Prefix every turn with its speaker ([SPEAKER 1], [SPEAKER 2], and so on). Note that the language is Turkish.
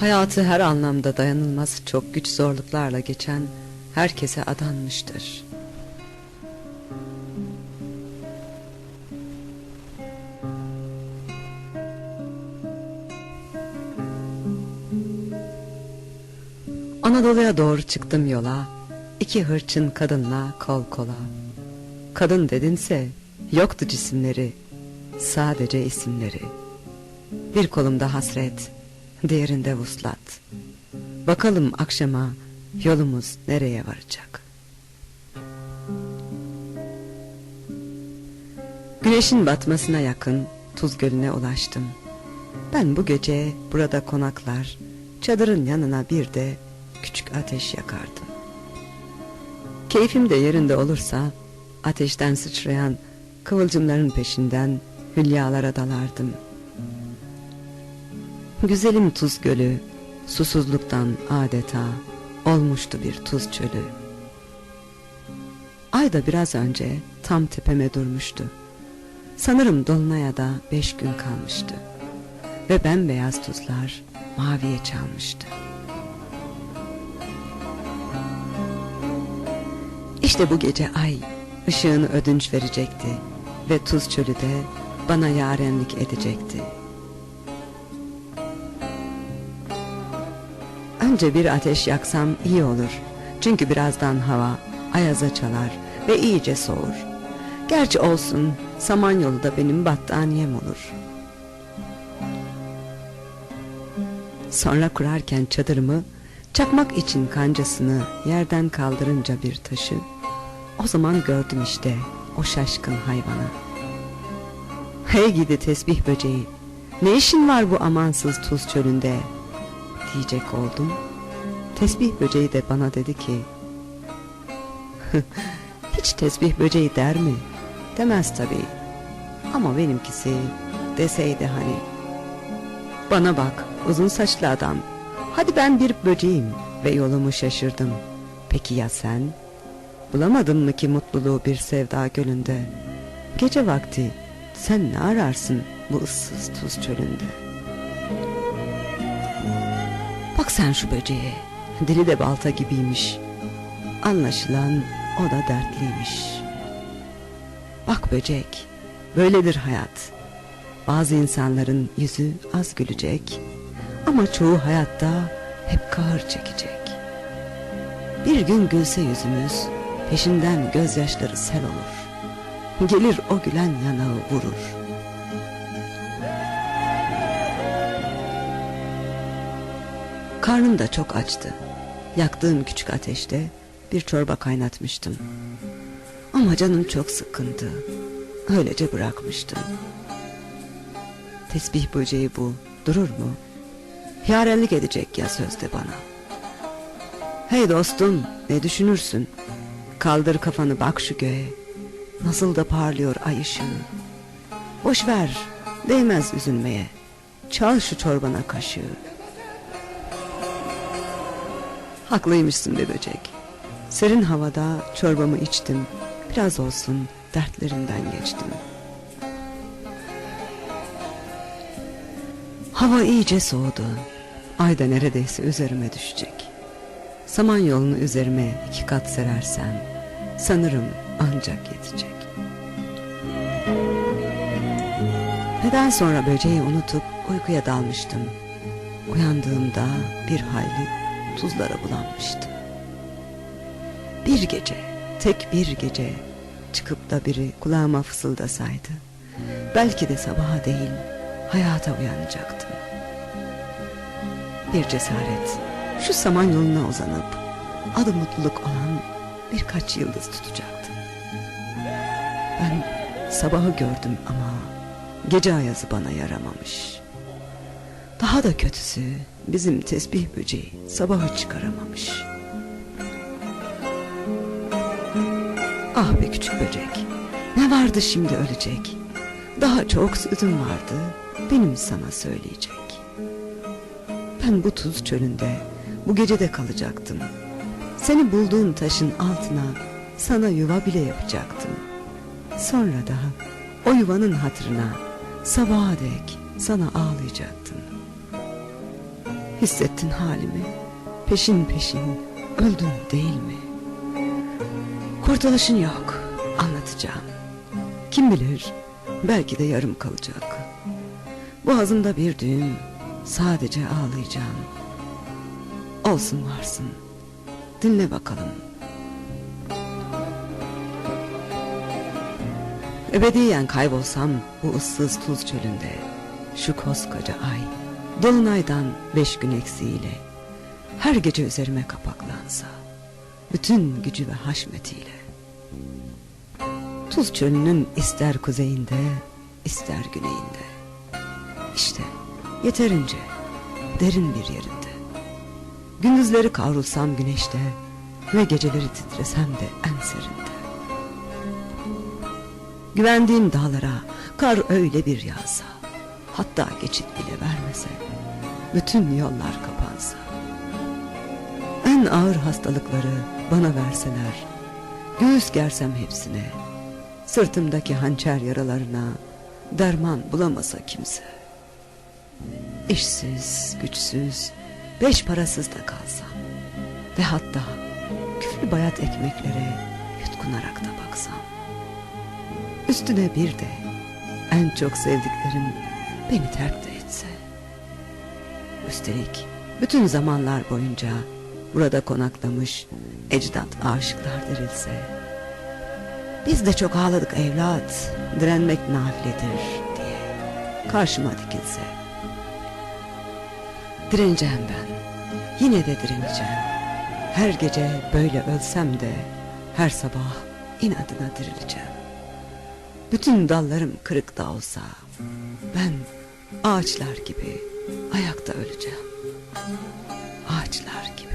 [SPEAKER 1] Hayatı her anlamda dayanılmaz çok güç zorluklarla geçen herkese adanmıştır. Anadolu'ya doğru çıktım yola, iki hırçın kadınla kol kola. Kadın dedinse yoktu cisimleri, sadece isimleri. Bir kolumda hasret, diğerinde vuslat. Bakalım akşama yolumuz nereye varacak? Güneşin batmasına yakın Tuz Gölü'ne ulaştım. Ben bu gece burada konaklar, çadırın yanına bir de küçük ateş yakardım. Keyfim de yerinde olursa ateşten sıçrayan kıvılcımların peşinden hülyalara dalardım. Güzelim tuz gölü susuzluktan adeta olmuştu bir tuz çölü. Ay da biraz önce tam tepeme durmuştu. Sanırım dolunaya da beş gün kalmıştı. Ve bembeyaz tuzlar maviye çalmıştı. İşte bu gece ay ışığını ödünç verecekti ve tuz çölü de bana yarenlik edecekti. Önce bir ateş yaksam iyi olur. Çünkü birazdan hava ayaza çalar ve iyice soğur. Gerçi olsun samanyolu da benim battaniyem olur. Sonra kurarken çadırımı çakmak için kancasını yerden kaldırınca bir taşı o zaman gördüm işte o şaşkın hayvanı. Hey gidi tesbih böceği ne işin var bu amansız tuz çölünde diyecek oldum. Tesbih böceği de bana dedi ki hiç tesbih böceği der mi? Demez tabii. Ama benimkisi deseydi hani. Bana bak uzun saçlı adam. Hadi ben bir böceğim ve yolumu şaşırdım. Peki ya sen? Bulamadın mı ki mutluluğu bir sevda gölünde? Gece vakti sen ne ararsın bu ıssız tuz çölünde? Bak sen şu böceğe. Dili de balta gibiymiş. Anlaşılan o da dertliymiş. Bak böcek, böyledir hayat. Bazı insanların yüzü az gülecek ama çoğu hayatta hep kahır çekecek. Bir gün gülse yüzümüz, peşinden gözyaşları sel olur. Gelir o gülen yanağı vurur. Karnım da çok açtı. Yaktığım küçük ateşte bir çorba kaynatmıştım. Ama canım çok sıkkındı. Öylece bırakmıştım. Tesbih böceği bu. Durur mu? Yarenlik edecek ya sözde bana. Hey dostum ne düşünürsün? Kaldır kafanı bak şu göğe. Nasıl da parlıyor ay ışığı. Boş ver değmez üzülmeye. Çal şu çorbana kaşığı. Haklıymışsın be böcek. Serin havada çorbamı içtim. Biraz olsun dertlerinden geçtim. Hava iyice soğudu. Ay da neredeyse üzerime düşecek. Samanyolunu üzerime iki kat serersem sanırım ancak yetecek. Neden sonra böceği unutup uykuya dalmıştım. Uyandığımda bir hayli tuzlara bulanmıştım. Bir gece, tek bir gece çıkıp da biri kulağıma fısıldasaydı belki de sabaha değil hayata uyanacaktım. Bir cesaret şu samanyoluna uzanıp adı mutluluk olan birkaç yıldız tutacaktım. Ben sabahı gördüm ama gece ayazı bana yaramamış. Daha da kötüsü bizim tesbih böceği sabahı çıkaramamış. Ah be küçük böcek, ne vardı şimdi ölecek? Daha çok sözüm vardı, benim sana söyleyecek. Ben bu tuz çölünde bu gece de kalacaktım. Seni bulduğum taşın altına sana yuva bile yapacaktım. Sonra da o yuvanın hatırına sabaha dek sana ağlayacaktım. Hissettin halimi. Peşin peşin öldün değil mi? Kurtuluşun yok. Anlatacağım. Kim bilir belki de yarım kalacak. Boğazımda bir düğüm sadece ağlayacağım. Olsun varsın. Dinle bakalım. Ebediyen kaybolsam bu ıssız tuz çölünde Şu koskoca ay Dolunaydan beş gün eksiğiyle Her gece üzerime kapaklansa Bütün gücü ve haşmetiyle Tuz çölünün ister kuzeyinde ister güneyinde. İşte yeterince derin bir yerinde. Gündüzleri kavrulsam güneşte Ve geceleri titresem de en serinde. Güvendiğim dağlara kar öyle bir yağsa Hatta geçit bile vermese Bütün yollar kapansa. En ağır hastalıkları bana verseler Göğüs gersem hepsine Sırtımdaki hançer yaralarına Derman bulamasa kimse. İşsiz, güçsüz Beş parasız da kalsam Ve hatta küflü bayat ekmeklere Yutkunarak da baksam. Üstüne bir de en çok sevdiklerim beni terk de etse. Üstelik bütün zamanlar boyunca burada konaklamış ecdat aşıklar dirilse. Biz de çok ağladık evlat, direnmek nafiledir diye karşıma dikilse. Direneceğim ben, yine de direneceğim. Her gece böyle ölsem de her sabah inadına dirileceğim. Bütün dallarım kırık da olsa ben Ağaçlar gibi ayakta öleceğim. Ağaçlar gibi.